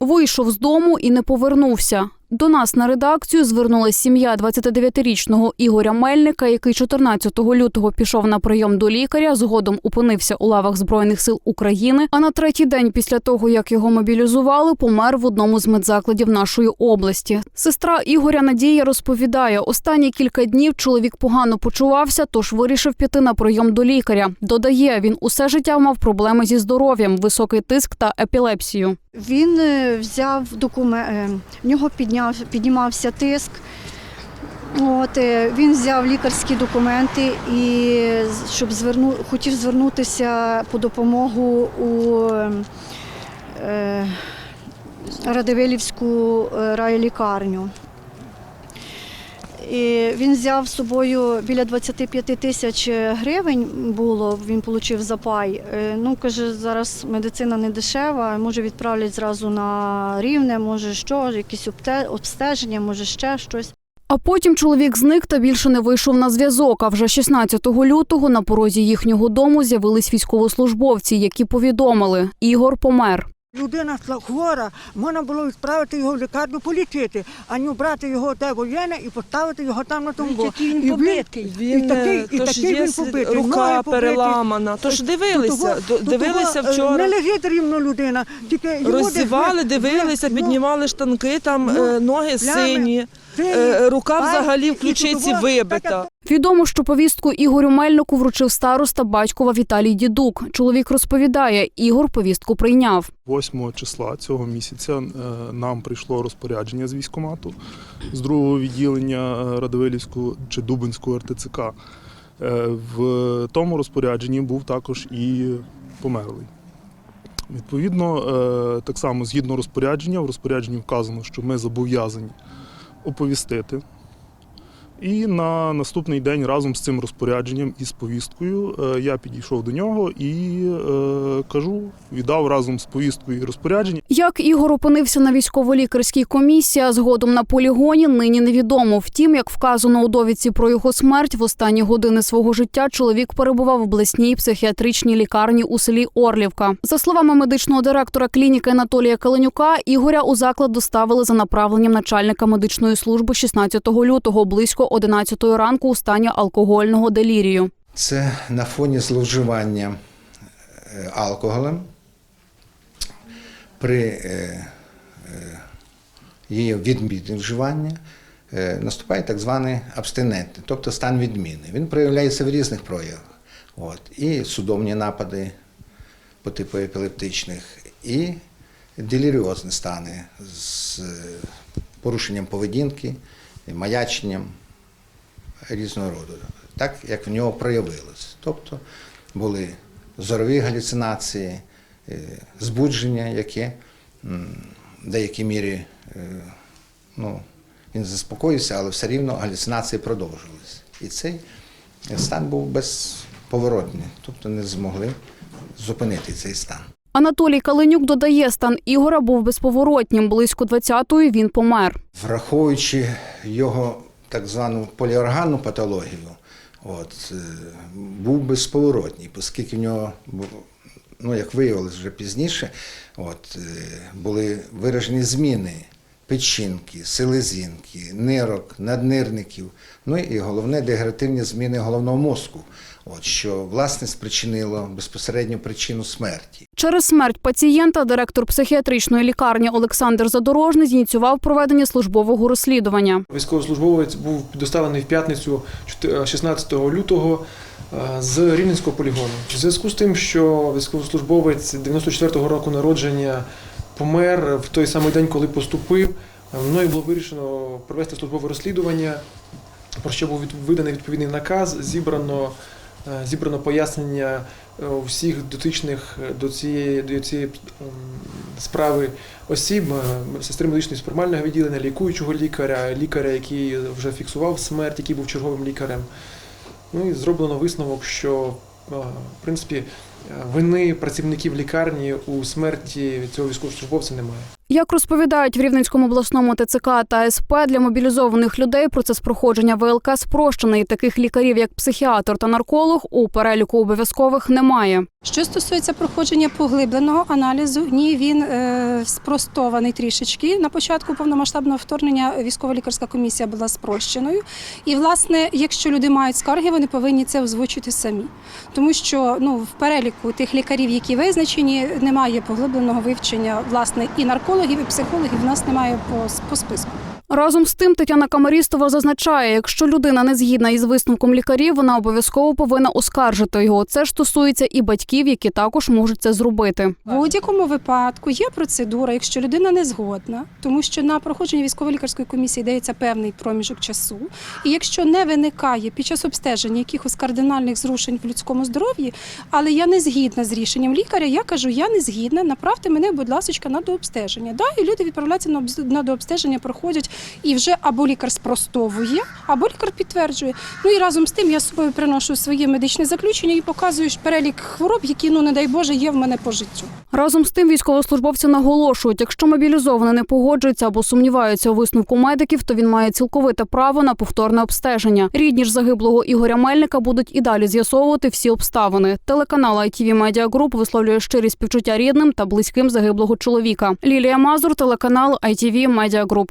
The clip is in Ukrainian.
Вийшов з дому і не повернувся. До нас на редакцію звернулася сім'я 29-річного Ігоря Мельника, який 14 лютого пішов на прийом до лікаря. Згодом опинився у лавах збройних сил України. А на третій день після того, як його мобілізували, помер в одному з медзакладів нашої області. Сестра Ігоря Надія розповідає, останні кілька днів чоловік погано почувався, тож вирішив піти на прийом до лікаря. Додає, він усе життя мав проблеми зі здоров'ям, високий тиск та епілепсію. Він е, взяв документ, в нього підняв, піднімався тиск. От, е, він взяв лікарські документи і щоб зверну, хотів звернутися по допомогу у е, Радивилівську е, райлікарню. І він взяв з собою біля 25 тисяч гривень було, він отримав запай. Е, Ну, каже, зараз медицина не дешева, може відправлять зразу на рівне, може що, якісь обстеження, може ще щось. А потім чоловік зник та більше не вийшов на зв'язок. А вже 16 лютого на порозі їхнього дому з'явились військовослужбовці, які повідомили, Ігор помер. Людина хвора, можна було відправити його в лікарню полічити, а не брати його де воєнне і поставити його там на тому. Він І побитий. і такий, і тож такий він побитий. рука переламана. Тож дивилися, того- дивилися того, е, вчора. Не лежить рівно людина, тільки десь дивилися, ну, піднімали штанки, там ну, е, ноги плями, сині, е, рука взагалі в ключиці вибита. Відомо, що повістку Ігорю Мельнику вручив староста батькова Віталій Дідук. Чоловік розповідає, Ігор повістку прийняв. 8 числа цього місяця е, нам прийшло розпорядження з військкомату з другого відділення е, Радивилівського чи Дубинського РТЦК. Е, В тому розпорядженні був також і померлий. Відповідно, так само згідно розпорядження, в розпорядженні вказано, що ми зобов'язані оповістити. І на наступний день разом з цим розпорядженням і з повісткою е, я підійшов до нього і е, кажу, віддав разом з повісткою і розпорядження. Як Ігор опинився на військово-лікарській комісії, а згодом на полігоні, нині невідомо. Втім, як вказано у довідці про його смерть, в останні години свого життя чоловік перебував в обласній психіатричній лікарні у селі Орлівка. За словами медичного директора клініки Анатолія Каленюка, Ігоря у заклад доставили за направленням начальника медичної служби 16 лютого близько 11 ранку у стані алкогольного делірію. Це на фоні зловживання е, алкоголем при е, е, її відміні вживання наступає так званий абстинентний, тобто стан відміни. Він проявляється в різних проявах. От. І судомні напади по типу епілептичних, і деліріозні стани з порушенням поведінки, маяченням різного роду, так як в нього проявилось. Тобто були зорові галюцинації, е, збудження, яке в деякій мірі е, ну, він заспокоївся, але все рівно галюцинації продовжувалися. І цей стан був безповоротний, тобто не змогли зупинити цей стан. Анатолій Каленюк додає, стан Ігора був безповоротнім. Близько 20-ї він помер. Враховуючи його так звану поліорганну патологію, от, е, був безповоротній, оскільки в нього, ну, як виявилось вже пізніше, от, е, були виражені зміни печінки, селезінки, нирок, наднирників, ну і головне дегенеративні зміни головного мозку, от, що власне спричинило безпосередню причину смерті. Через смерть пацієнта директор психіатричної лікарні Олександр Задорожний зініціював проведення службового розслідування. Військовослужбовець був доставлений в п'ятницю 4 16 лютого е, з Рівненського полігону. В зв'язку з тим, що військовослужбовець 94-го року народження помер в той самий день, коли поступив, мною було вирішено провести службове розслідування, про що був виданий відповідний наказ, зібрано, е, зібрано пояснення е, всіх дотичних е, до цієї, до цієї справи осіб, сестри медичної спромального відділення, лікуючого лікаря, лікаря, який вже фіксував смерть, який був черговим лікарем. Ну і зроблено висновок, що в принципі вини працівників лікарні у смерті цього військовослужбовця немає. Як розповідають в Рівненському обласному ТЦК та СП для мобілізованих людей процес проходження ВЛК спрощений. Таких лікарів, як психіатр та нарколог, у переліку обов'язкових немає. Що стосується проходження поглибленого аналізу, ні, він е, спростований трішечки. На початку повномасштабного вторгнення військово-лікарська комісія була спрощеною. І, власне, якщо люди мають скарги, вони повинні це озвучити самі. Тому що ну, в переліку тих лікарів, які визначені, немає поглибленого вивчення власне і наркологів, і психологів. В нас немає по, по списку. Разом з тим, Тетяна Камарістова зазначає, якщо людина не згідна із висновком лікарів, вона обов'язково повинна оскаржити його. Це ж стосується і батьків, які також можуть це зробити. В будь-якому випадку є процедура, якщо людина не згодна, тому що на проходження військово-лікарської комісії дається певний проміжок часу. І якщо не виникає під час обстеження якихось кардинальних зрушень в людському здоров'ї, але я не згідна з рішенням лікаря, я кажу, я не згідна, направте мене, будь ласка, на дообстеження. Да, і люди відправляються на дообстеження, проходять і вже або лікар спростовує, або лікар підтверджує. Ну і разом з тим я з собою приношу своє медичне заключення і показую перелік хвороб, які, ну не дай Боже, є в мене по життю. Разом з тим, військовослужбовці наголошують, якщо мобілізований не погоджується або сумнівається у висновку медиків, то він має цілковите право на повторне обстеження. Рідні ж загиблого Ігоря Мельника будуть і далі з'ясовувати всі обставини. Телеканал ITV Media Group висловлює щирі співчуття рідним та близьким загиблого чоловіка. Лілія Мазур, телеканал ITV Media Group.